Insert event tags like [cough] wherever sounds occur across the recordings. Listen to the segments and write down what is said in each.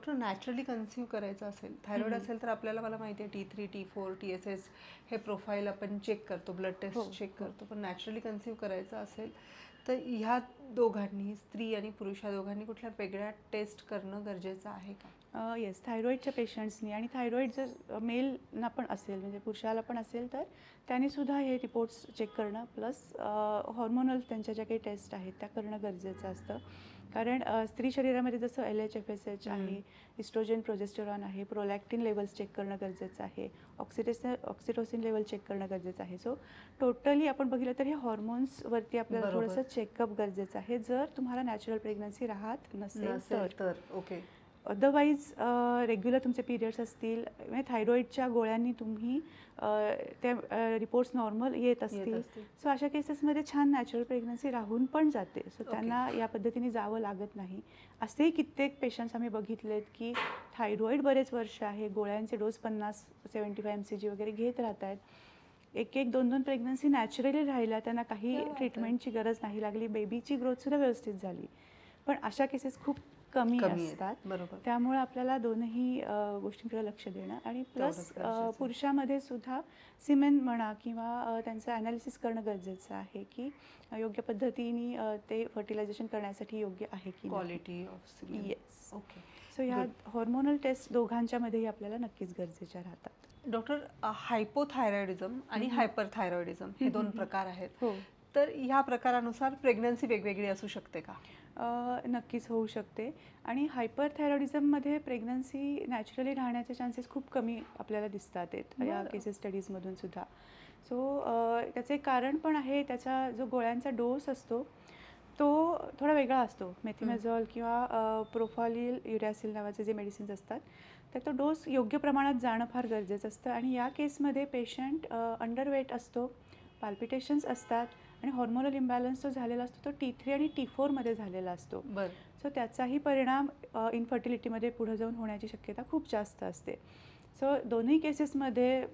Doctor naturally conceive करायचं असेल thyroid असेल तर आपल्याला मला माहिती आहे T three T four T S S हे प्रोफाईल आपण चेक करतो ब्लड हो, टेस्ट चेक करतो. पण नॅचरली कन्सिव्ह करायचं असेल तर ह्या दोघांनी स्त्री आणि पुरुष या दोघांनी कुठल्या वेगळ्या टेस्ट करणं गरजेचं आहे का? येस थायरॉईडच्या पेशंट्सनी आणि थायरॉईड जर मेलना पण असेल म्हणजे पुरुषाला पण असेल तर त्यांनी सुद्धा हे रिपोर्ट्स चेक करणं. प्लस हॉर्मोनल त्यांच्या ज्या काही टेस्ट आहेत त्या करणं गरजेचं असतं. कारण स्त्री शरीरामध्ये जसं L H F S H आहे इस्ट्रोजन प्रोजेस्टेरॉन आहे प्रोलॅक्टिन लेवल्स चेक करणं गरजेचं आहे ऑक्सिडेस ऑक्सिटोसिन लेवल चेक करणं गरजेचं आहे. सो टोटली आपण बघितलं तर हे हॉर्मोन्सवरती आपल्याला. थोडंसं चेकअप गरजेचं आहे. जर तुम्हाला नॅचरल प्रेग्नन्सी राहत नसेल तर. ओके अदरवाईज रेग्युलर तुमचे पिरियड्स असतील. म्हणजे थायरॉईडच्या गोळ्यांनी तुम्ही अ, ते रिपोर्ट्स नॉर्मल येत असतील. सो अशा केसेसमध्ये छान नॅचरल प्रेग्नन्सी राहून पण जाते. सो. त्यांना या पद्धतीने जावं लागत नाही. असेही कित्येक पेशंट्स आम्ही बघितलेत की थायरॉईड बरेच वर्ष आहे. गोळ्यांचे डोस पन्नास seventy five M C G वगैरे घेत राहत आहेत एक एक दोन दोन प्रेग्नन्सी नॅचरली राहिल्या त्यांना काही. ट्रीटमेंटची गरज नाही लागली. बेबीची ग्रोथसुद्धा व्यवस्थित झाली. पण अशा केसेस खूप कमी कमी आहेत. असतात. बरोबर. त्यामुळे आपल्याला दोन्ही अ, गोष्टींकडे लक्ष देणं आणि प्लस तेवढंच गरजेचं आहे. पुरुषामध्ये सुद्धा सिमेंट म्हणा किंवा अ, त्यांचं ॲनालिसिस करणं गरजेचं आहे की अ, योग्य पद्धतीने अ, ते फर्टिलायझेशन करण्यासाठी योग्य आहे की quality of yes okay so ह्या हॉर्मोनल टेस्ट दोघांच्यामध्येही आपल्याला नक्कीच गरजेच्या राहतात. डॉक्टर हायपोथायरॉइडिझम आणि हायपरथायरॉइडिझम हे दोन प्रकार आहेत. हो. तर ह्या प्रकारानुसार प्रेग्नन्सी वेगवेगळी असू शकते का? नक्कीच होऊ शकते. आणि हायपरथायरॉइडिझममध्ये प्रेग्नन्सी नॅचरली राहण्याचे चान्सेस खूप कमी आपल्याला दिसतात आहेत या. केसेस स्टडीजमधून सुद्धा. सो त्याचे कारण पण आहे त्याचा जो गोळ्यांचा डोस असतो तो थोडा वेगळा असतो. मेथिमेझॉल किंवा प्रोफालिल युरॅसिल नावाचे जे मेडिसिन्स असतात तर तो डोस योग्य प्रमाणात जाणं फार गरजेचं असतं. आणि या केसमध्ये पेशंट अंडरवेट असतो पाल्पिटेशन्स असतात आणि हॉर्मोनल इम्बॅलन्स जो झालेला असतो तो टी थ्री आणि टी फोरमध्ये झालेला असतो. सो त्याचाही परिणाम इन्फर्टिलिटीमध्ये पुढे जाऊन होण्याची शक्यता खूप जास्त असते. सो दोन्ही केसेसमध्ये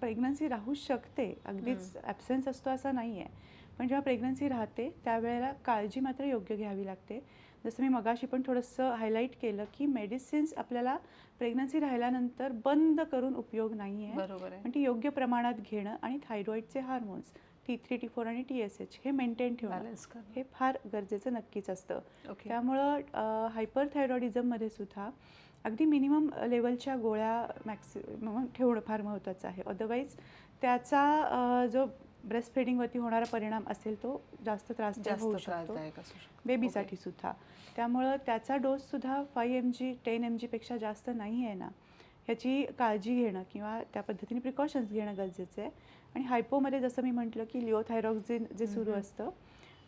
प्रेग्नन्सी राहू शकते. अगदीच ॲब्सेन्स असतो असा नाही आहे पण जेव्हा प्रेग्नन्सी राहते त्यावेळेला काळजी मात्र योग्य घ्यावी लागते. जसं मी मगाशी पण थोडंसं हायलाईट केलं की मेडिसिन्स आपल्याला प्रेग्नन्सी राहिल्यानंतर बंद करून उपयोग नाही आहे. पण ती योग्य प्रमाणात घेणं आणि थायरॉईडचे hormones T three T four आणि टी एस एच हे मेंटेन ठेवणं. हे फार गरजेचं नक्कीच असतं. त्यामुळं हायपरथायरॉइडिझममध्ये सुद्धा अगदी मिनिमम लेवलच्या गोळ्या मॅक्सिमम ठेवणं फार महत्त्वाचं आहे. अदरवाईज त्याचा जो ब्रेस्ट फेडिंगवरती होणारा परिणाम असेल तो जास्त त्रासदायक होऊ शकतो. बेबीसाठी सुद्धा. त्यामुळं त्याचा डोससुद्धा five M G ten M जीपेक्षा जास्त नाही आहे ना. ह्याची काळजी घेणं किंवा त्या पद्धतीने प्रिकॉशन्स घेणं गरजेचं आहे. आणि हायपोमध्ये जसं मी म्हटलं की लिओथायरॉक्झिन जे सुरू असतं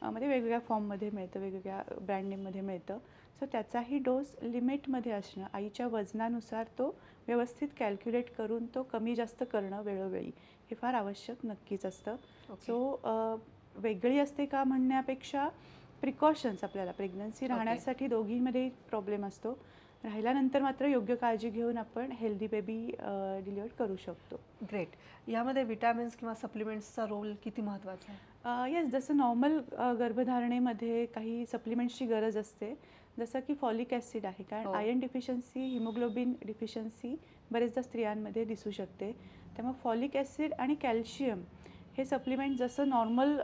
मध्ये वेगवेगळ्या फॉर्ममध्ये मिळतं वेगवेगळ्या ब्रँड नेममध्ये मिळतं सो त्याचाही डोस लिमिटमध्ये असणं आईच्या वजनानुसार तो व्यवस्थित कॅल्क्युलेट करून तो कमी जास्त करणं वेळोवेळी हे फार आवश्यक नक्कीच असतं. सो वेगळी असते का म्हणण्यापेक्षा प्रिकॉशन्स आपल्याला प्रेग्नन्सी ओके. राहण्यासाठी दोघींमध्ये प्रॉब्लेम असतो राहिल्यानंतर मात्र योग्य काळजी घेऊन आपण हेल्दी बेबी डिलिव्हर करू शकतो. ग्रेट यामध्ये विटॅमिन्स किंवा सप्लिमेंट्सचा रोल किती महत्त्वाचा आहे? येस जसं नॉर्मल गर्भधारणेमध्ये काही सप्लिमेंट्सची गरज असते जसं की फॉलिक ॲसिड आहे. कारण आयर्न डिफिशियन्सी हिमोग्लोबिन डिफिशियन्सी बरेचदा स्त्रियांमध्ये दिसू शकते. त्यामुळे फॉलिक ॲसिड आणि कॅल्शियम हे सप्लिमेंट जसं नॉर्मल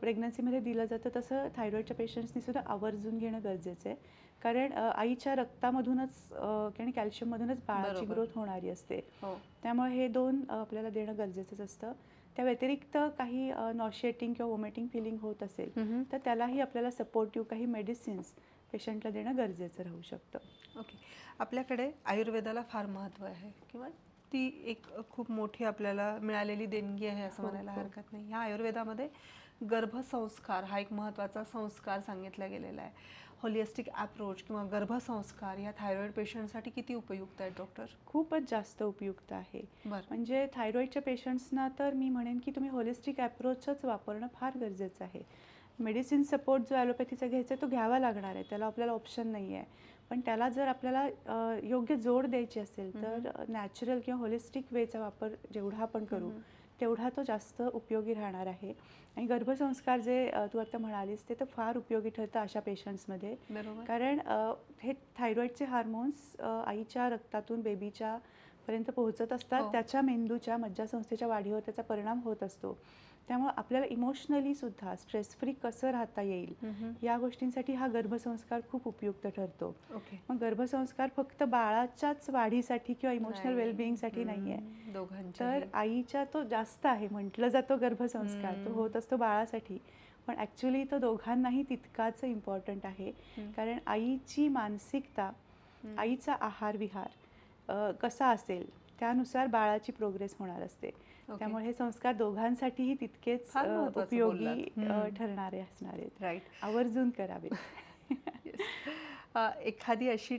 प्रेग्नन्सीमध्ये दिलं जातं तसं थायरॉईडच्या पेशंट्सनी सुद्धा आवर्जून घेणं गरजेचं आहे. कारण आईच्या रक्तामधूनच आणि कॅल्शियममधूनच बाळाची. ग्रोथ होणारी असते. हो. त्यामुळे हे दोन आपल्याला देणं गरजेचंच असतं. त्या व्यतिरिक्त काही नॉशिएटिंग किंवा वॉमिटिंग फिलिंग होत असेल. तर त्यालाही आपल्याला सपोर्टिव्ह काही मेडिसिन्स पेशंटला देणं गरजेचं राहू शकतं. ओके. आपल्याकडे आयुर्वेदाला फार महत्त्व आहे किंवा ती एक खूप मोठी आपल्याला मिळालेली देणगी आहे असं हो, म्हणायला हो. हरकत नाही. ह्या आयुर्वेदामध्ये गर्भसंस्कार हा एक महत्त्वाचा संस्कार सांगितला गेलेला आहे. होलिस्टिक अप्रोच किंवा गर्भसंस्कार या थायरॉइड पेशंटसाठी किती उपयुक्त आहेत डॉक्टर खूपच जास्त उपयुक्त आहे. म्हणजे थायरॉईडच्या पेशंट्सना तर मी म्हणेन की तुम्ही होलिस्टिक ॲप्रोचच वापरणं फार गरजेचं आहे. मेडिसिन सपोर्ट जो ॲलोपॅथीचा घ्यायचा आहे तो घ्यावा लागणार आहे. त्याला आपल्याला ऑप्शन नाही आहे. पण त्याला जर आपल्याला योग्य जोड द्यायची असेल तर नॅचरल किंवा होलिस्टिक वेचा वापर जेवढा आपण करू तेवढा तो जास्त उपयोगी राहणार आहे. आणि गर्भसंस्कार जे तू आता म्हणालीस ते तर फार उपयोगी ठरतं अशा पेशंट्समध्ये बरोबर. कारण हे थायरॉईडचे हार्मोन्स आईच्या रक्तातून बेबीच्या पर्यंत पोहोचत असतात हो. त्याच्या मेंदूच्या मज्जासंस्थेच्या वाढीवर त्याचा परिणाम होत असतो त्यामुळे आपल्याला इमोशनली सुद्धा स्ट्रेस फ्री कसं राहता येईल. या गोष्टींसाठी हा गर्भसंस्कार खूप उपयुक्त ठरतो मग गर्भसंस्कार फक्त बाळाच्याच वाढीसाठी किंवा इमोशनल. वेलबिईंगसाठी नाही आहे तर आईच्या तो जास्त आहे म्हटलं जातो गर्भसंस्कार तो. होत असतो बाळासाठी पण ॲक्च्युली तो दोघांनाही तितकाच इम्पॉर्टंट आहे. कारण आईची मानसिकता आईचा आहार विहार कसा असेल त्यानुसार बाळाची प्रोग्रेस होणार असते. त्यामुळे हे संस्कार दोघांसाठीही तितकेच उपयोगी. ठरणारे असणार. आहेत राईट आवर्जून करावे. [laughs] एखादी अशी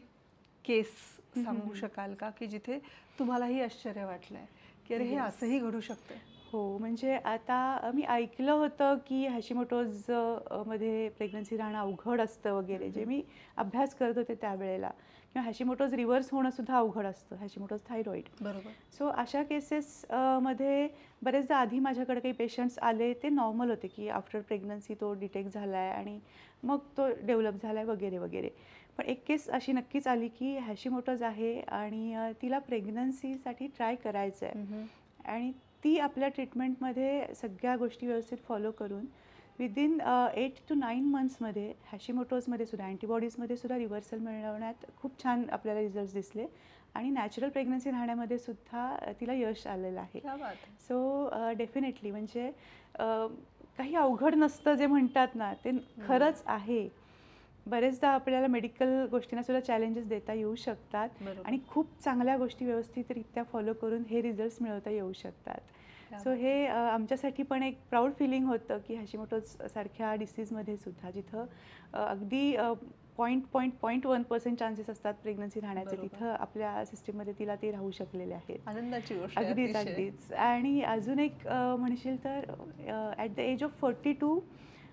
केस सांगू. शकाल का की जिथे तुम्हालाही आश्चर्य वाटलंय की अरे हे. असंही घडू शकतं? हो म्हणजे आता मी ऐकलं होतं की हॅशिमोटोजमध्ये प्रेग्नन्सी राहणं अवघड असतं वगैरे जे मी अभ्यास करत होते त्यावेळेला. किंवा हॅशिमोटोज रिव्हर्स होणं सुद्धा अवघड असतं. हॅशिमोटोज थायरॉईड बरोबर. सो अशा केसेस मध्ये बरेचदा आधी माझ्याकडे काही पेशंट्स आले ते नॉर्मल होते की आफ्टर प्रेग्नन्सी तो डिटेक्ट झाला आहे आणि मग तो डेव्हलप झाला आहे वगैरे वगैरे. पण एक केस अशी नक्कीच आली की हॅशिमोटोज आहे आणि तिला प्रेग्नन्सीसाठी ट्राय करायचं आहे आणि ती आपल्या ट्रीटमेंटमध्ये सगळ्या गोष्टी व्यवस्थित फॉलो करून विदिन एट टू नाईन मंथ्समध्ये हॅशिमोटोजमध्ये सुद्धा अँटीबॉडीजमध्ये सुद्धा रिव्हर्सल मिळवण्यात खूप छान आपल्याला रिझल्ट दिसले. आणि नॅचरल प्रेग्नन्सी राहण्यामध्ये सुद्धा तिला यश आलेलं आहे. सो डेफिनेटली म्हणजे काही अवघड नसतं जे म्हणतात ना ते खरंच आहे. बरेचदा आपल्याला मेडिकल गोष्टींना सुद्धा चॅलेंजेस देता येऊ शकतात. आणि खूप चांगल्या गोष्टी व्यवस्थितरित्या फॉलो करून हे रिझल्ट्स मिळवता येऊ शकतात. सो हे आमच्यासाठी पण एक प्राऊड फिलिंग होतं की हॅशिमोटोज सारख्या डिसीजमध्ये सुद्धा जिथं अगदी point point point one percent chances असतात प्रेग्नन्सी राहण्याचे. तिथं आपल्या सिस्टीममध्ये तिला ते राहू शकलेले आहेत आनंदाची गोष्ट अगदीच. अगदीच आणि अजून एक म्हणशील तर at the age of forty two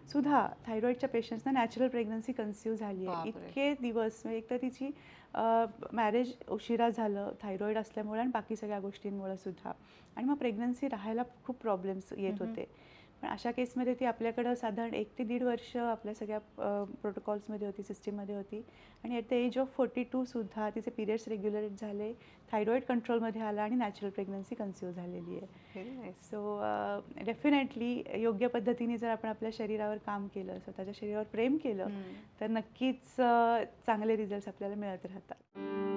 सुद्धा थायरॉईडच्या पेशंट्सना नॅचरल प्रेग्नन्सी कन्सिव्ह झाली आहे. इतके दिवस म्हणजे एक तर तिची मॅरेज उशिरा झालं थायरॉईड असल्यामुळे आणि बाकी सगळ्या गोष्टींमुळे सुद्धा आणि मग प्रेग्नन्सी राहायला खूप प्रॉब्लेम्स येत. होते पण अशा केसमध्ये ती आपल्याकडं साधारण एक ते दीड वर्ष आपल्या सगळ्या प्रोटोकॉल्समध्ये होती सिस्टीममध्ये होती आणि at the age of forty टूसुद्धा तिचे पिरियड्स रेग्युलेट झाले थायरॉईड कंट्रोलमध्ये आला आणि नॅचरल प्रेग्नन्सी कन्सिव्ह झालेली आहे. सो डेफिनेटली योग्य पद्धतीने जर आपण आपल्या शरीरावर काम केलं स्वतःच्या शरीरावर प्रेम केलं. तर नक्कीच चांगले रिझल्ट्स आपल्याला मिळत राहतात